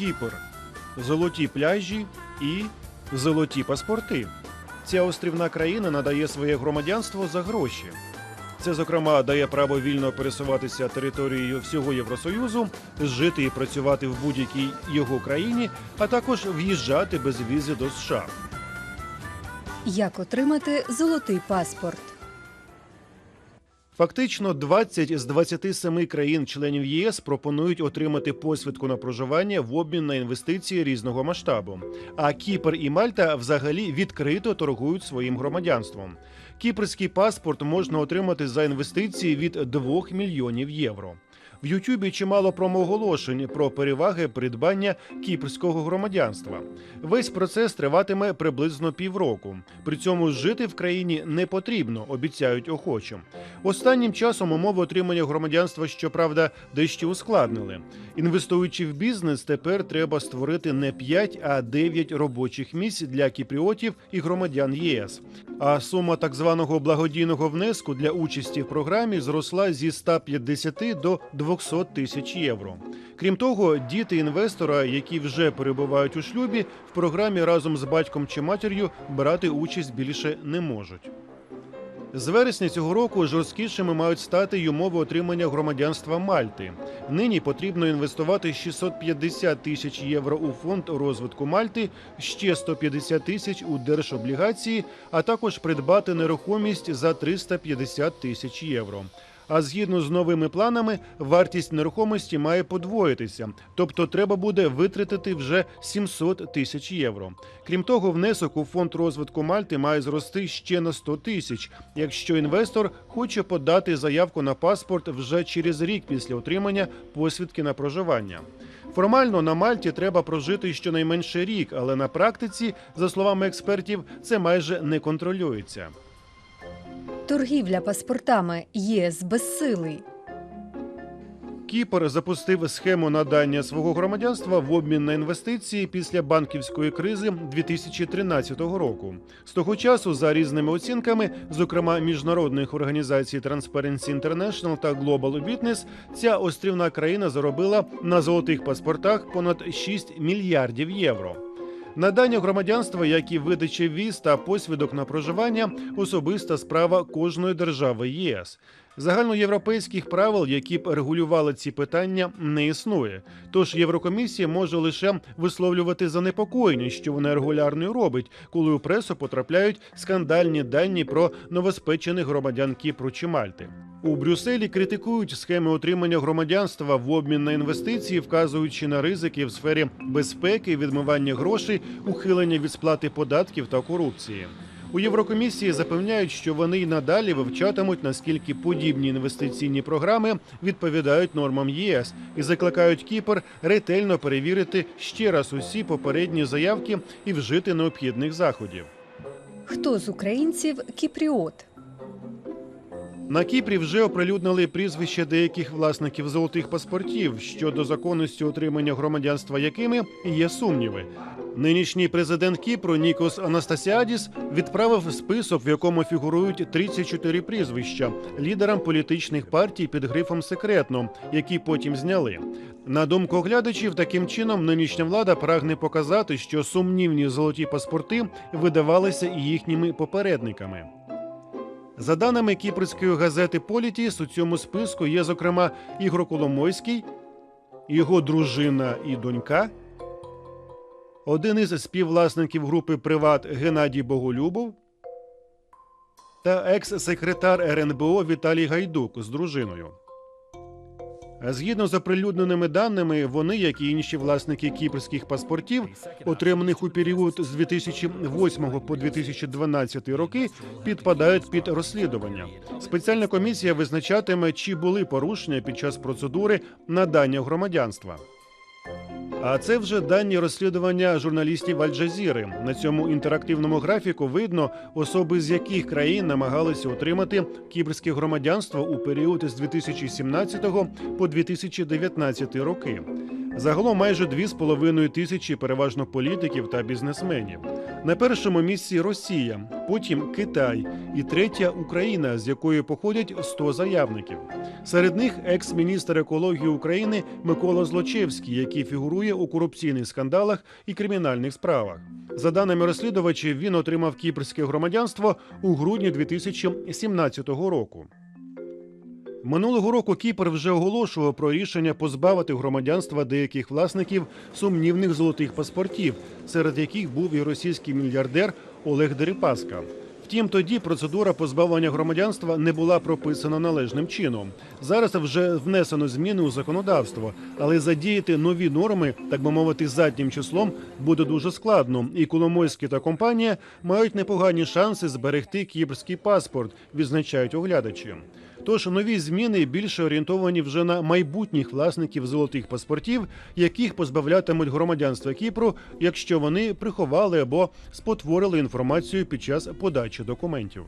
Кіпр, золоті пляжі і золоті паспорти. Ця острівна країна надає своє громадянство за гроші. Це, зокрема, дає право вільно пересуватися територією всього Євросоюзу, жити і працювати в будь-якій його країні, а також в'їжджати без візи до США. Як отримати золотий паспорт? Фактично, 20 з 27 країн-членів ЄС пропонують отримати посвідку на проживання в обмін на інвестиції різного масштабу. А Кіпр і Мальта взагалі відкрито торгують своїм громадянством. Кіпрський паспорт можна отримати за інвестиції від 2 мільйонів євро. В Ютубі чимало промооголошень про переваги придбання кіпрського громадянства. Весь процес триватиме приблизно півроку. При цьому жити в країні не потрібно, обіцяють охочим. Останнім часом умови отримання громадянства, щоправда, дещо ускладнили. Інвестуючи в бізнес, тепер треба створити не 5, а 9 робочих місць для кіпріотів і громадян ЄС. А сума так званого благодійного внеску для участі в програмі зросла зі 150 до 200 тисяч євро. Крім того, діти інвестора, які вже перебувають у шлюбі, в програмі разом з батьком чи матір'ю брати участь більше не можуть. З вересня цього року жорсткішими мають стати й умови отримання громадянства Мальти. Нині потрібно інвестувати 650 тисяч євро у фонд розвитку Мальти, ще 150 тисяч у держоблігації, а також придбати нерухомість за 350 тисяч євро. А згідно з новими планами, вартість нерухомості має подвоїтися, тобто треба буде витратити вже 700 тисяч євро. Крім того, внесок у фонд розвитку Мальти має зрости ще на 100 тисяч, якщо інвестор хоче подати заявку на паспорт вже через рік після отримання посвідки на проживання. Формально на Мальті треба прожити щонайменше рік, але на практиці, за словами експертів, це майже не контролюється. Торгівля паспортами ЄС безсилий. Кіпр запустив схему надання свого громадянства в обмін на інвестиції після банківської кризи 2013 року. З того часу, за різними оцінками, зокрема міжнародних організацій Transparency International та Global Witness, ця острівна країна заробила на золотих паспортах понад 6 мільярдів євро. Надання громадянства, як і видача віз та посвідок на проживання, особиста справа кожної держави ЄС. Загальноєвропейських правил, які б регулювали ці питання, не існує. Тож Єврокомісія може лише висловлювати занепокоєння, що вона регулярно робить, коли у пресу потрапляють скандальні дані про новоспечених громадян Кіпру чи Мальти. У Брюсселі критикують схеми отримання громадянства в обмін на інвестиції, вказуючи на ризики в сфері безпеки, відмивання грошей, ухилення від сплати податків та корупції. У Єврокомісії запевняють, що вони й надалі вивчатимуть, наскільки подібні інвестиційні програми відповідають нормам ЄС і закликають Кіпр ретельно перевірити ще раз усі попередні заявки і вжити необхідних заходів. Хто з українців кіпріот? На Кіпрі вже оприлюднили прізвища деяких власників золотих паспортів щодо законності отримання громадянства, якими є сумніви. Нинішній президент Кіпру Нікос Анастасіадіс відправив список, в якому фігурують 34 прізвища лідерам політичних партій під грифом секретно, які потім зняли. На думку оглядачів, таким чином нинішня влада прагне показати, що сумнівні золоті паспорти видавалися і їхніми попередниками. За даними кіпрської газети Політіс, у цьому списку є, зокрема, Ігор Коломойський, його дружина і донька, один із співвласників групи Приват Геннадій Боголюбов та екс-секретар РНБО Віталій Гайдук з дружиною. Згідно з оприлюдненими даними, вони, як і інші власники кіпрських паспортів, отриманих у період з 2008 по 2012 роки, підпадають під розслідування. Спеціальна комісія визначатиме, чи були порушення під час процедури надання громадянства. А це вже дані розслідування журналістів Аль-Джазіри. На цьому інтерактивному графіку видно особи з яких країн намагалися отримати кіпрське громадянство у період з 2017 по 2019 роки. Загалом майже 2,5 тисячі переважно політиків та бізнесменів. На першому місці Росія, потім Китай і третя Україна, з якої походять 100 заявників. Серед них екс-міністр екології України Микола Злочевський, який фігурує у корупційних скандалах і кримінальних справах. За даними розслідувачів, він отримав кіпрське громадянство у грудні 2017 року. Минулого року Кіпр вже оголошував про рішення позбавити громадянства деяких власників сумнівних золотих паспортів, серед яких був і російський мільярдер Олег Дерипаска. Втім, тоді процедура позбавлення громадянства не була прописана належним чином. Зараз вже внесено зміни у законодавство, але задіяти нові норми, так би мовити, заднім числом буде дуже складно. І Коломойський та компанія мають непогані шанси зберегти кіпрський паспорт, відзначають оглядачі. Тож нові зміни більше орієнтовані вже на майбутніх власників золотих паспортів, яких позбавлятимуть громадянства Кіпру, якщо вони приховали або спотворили інформацію під час подачі документів.